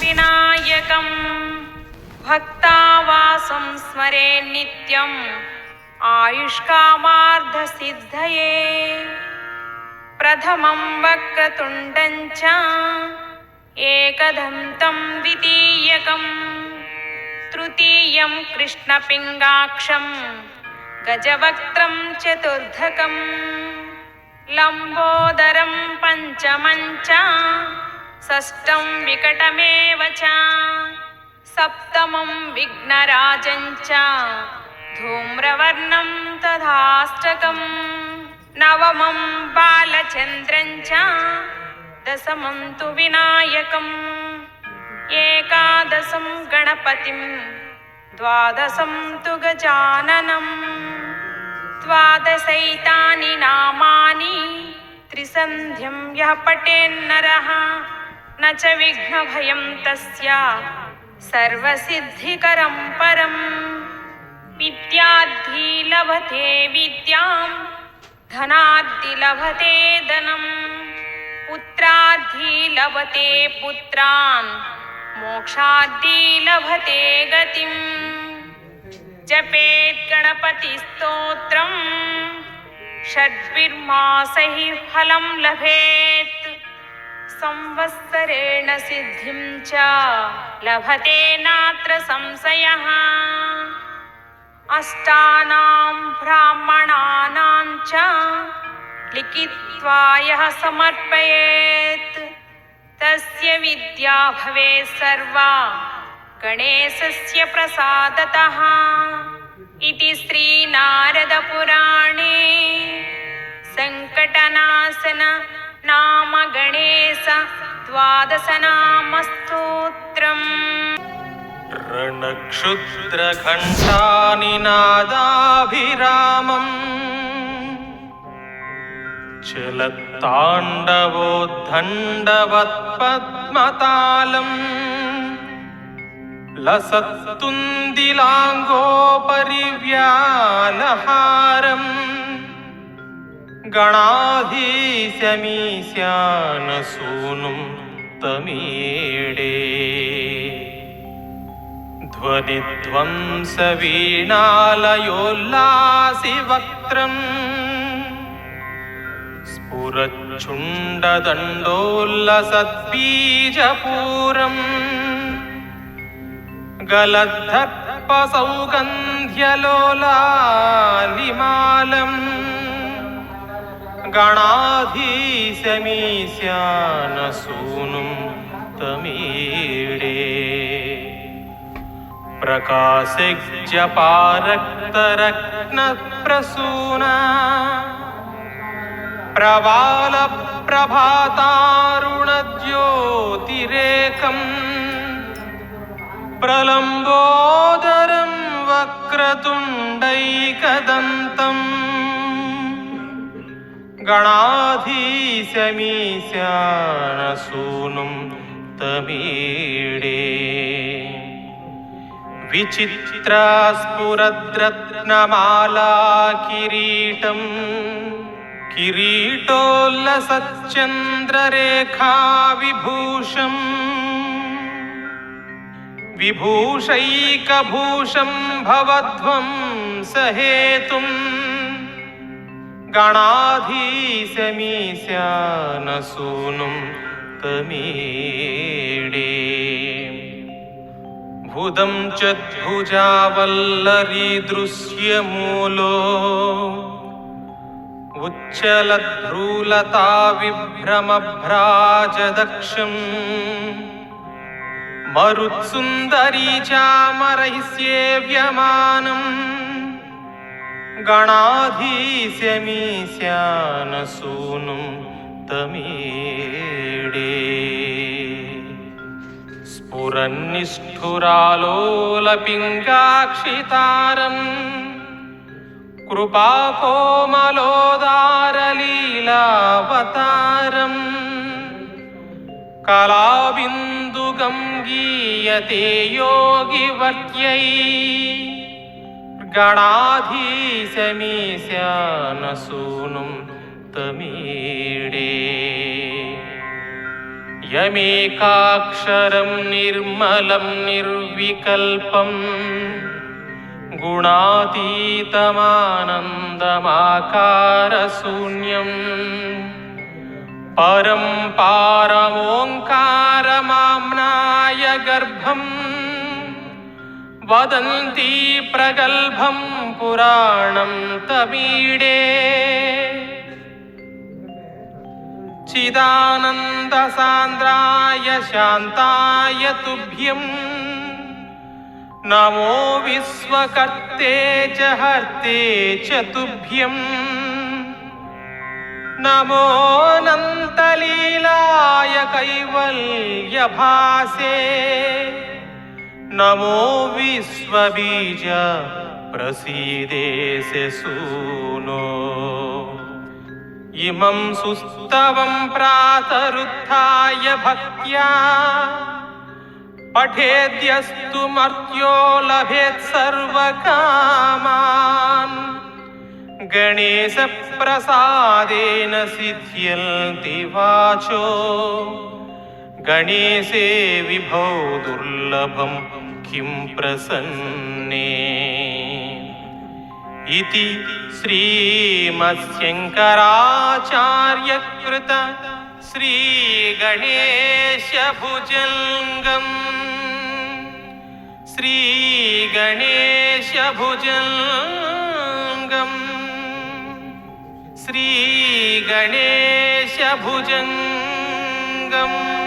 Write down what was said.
विनायकं भक्तावासं स्मरे नित्यम्। आयुष्कामार्धसिद्धये। प्रथमं वक्रतुण्डं च। एकदन्तं द्वितीयकं तृतीयं कृष्णपिङ्गाक्षं गजवक्त्रं चतुर्धकम् लम्बोदरं पञ्चमं च षष्ठं विकटमेव च सप्तमं विघ्नराजं च धूम्रवर्णं तथाष्टकम् नवमं बालचन्द्रं च दशमं तु विनायकम् एकादशं गणपतिं द्वादशं तु गजाननम् द्वादशैतानि नामानि त्रिसन्ध्यं यः पठेन्नरः न च विघ्नभयं तस्य सर्वसिद्धिकरं परम्। विद्याद्धि लभते विद्यां धनाद्धि लभते धनं पुत्राद्धि लभते पुत्रान् मोक्षाद्धि लभते गतिम्। जपेत् गणपतिस्तोत्रम् षड्भिर्मासैः फलं लभेत्। संवत्सरेण सिद्धिं च लभते नात्र संशयः। अष्टानां ब्राह्मणानां च लिखित्वा यः समर्पयेत्। तस्य विद्या भवेत् सर्वा। गणेशस्य प्रसादतः। इति श्रीनारदपुराणे रणक्षुद्रघण्टानिनादाभिरामम् चलत्ताण्डवोद्दण्डवत्पद्मतालम्। लसत्तुन्दिलाङ्गोपरिव्यालहारम्। गणाधीशमीशानसूनुं तमीडे ध्वनिध्वंसवीणालयोल्लासिवक्त्रम्। स्फुरच्छुण्डदण्डोल्लसद्बीजपूरम्। गलद्धर्पसौगन्ध्यलोलालिमालम् गणाधीशमीशानसूनुं तमीडे प्रकाशज्यपारक्तरत्नप्रसूना। प्रवालप्रभातारुणज्योतिरेकम्। प्रलम्बोदरं वक्रतुण्डैकदन्तम्। गणाधीशमीशानसूनुं तमीडे विचित्रास्फुरद्रत्नमाला किरीटम् किरीटोल्लसच्चन्द्ररेखा विभूषम् विभूषैकभूषं भवध्वं सहेतुम् गणाधीशमीशानसूनुं तमीडे भुदं च भुजावल्लरीदृश्यमूलो उच्चलद्भ्रूलता विभ्रमभ्राजदक्षम् मरुत्सुन्दरी चामरैः सेव्यमानम् गणाधीशमीशानसूनुं स्फुरन्निष्ठुरालोलपिङ्गाक्षितारम् कृपाकोमलोदारलीलावतारम् कलाबिन्दुगं गीयते योगिवर्यै गणाधीशमीशानसूनुं तमीडे यमेकाक्षरं निर्मलं निर्विकल्पम् गुणातीतमानन्दमाकारशून्यम् परं पारमोङ्कारमाम्नाय गर्भम् वदन्ति प्रगल्भं पुराणं तमीडे चिदानन्दसान्द्राय शान्ताय तुभ्यम्। नमो विश्वकर्ते च हर्ते च तुभ्यम्। नमोऽनन्तलीलाय कैवल्यभासे। नमो विश्वबीज प्रसीदेस्य सूनो इमं सुस्तवं प्रातरुत्थाय भक्त्या। पठेद्यस्तु मर्त्यो लभेत् सर्वकामान्। गणेशप्रसादेन सिद्ध्यन्ति वाचो। गणेशे विभो दुर्लभं किं प्रसन्ने इति श्रीमत्स्यङ्कराचार्यकृत श्रीगणेशभुजङ्गम्। श्रीगणेशभुजङ्गम्। श्रीगणेशभुजङ्गम्।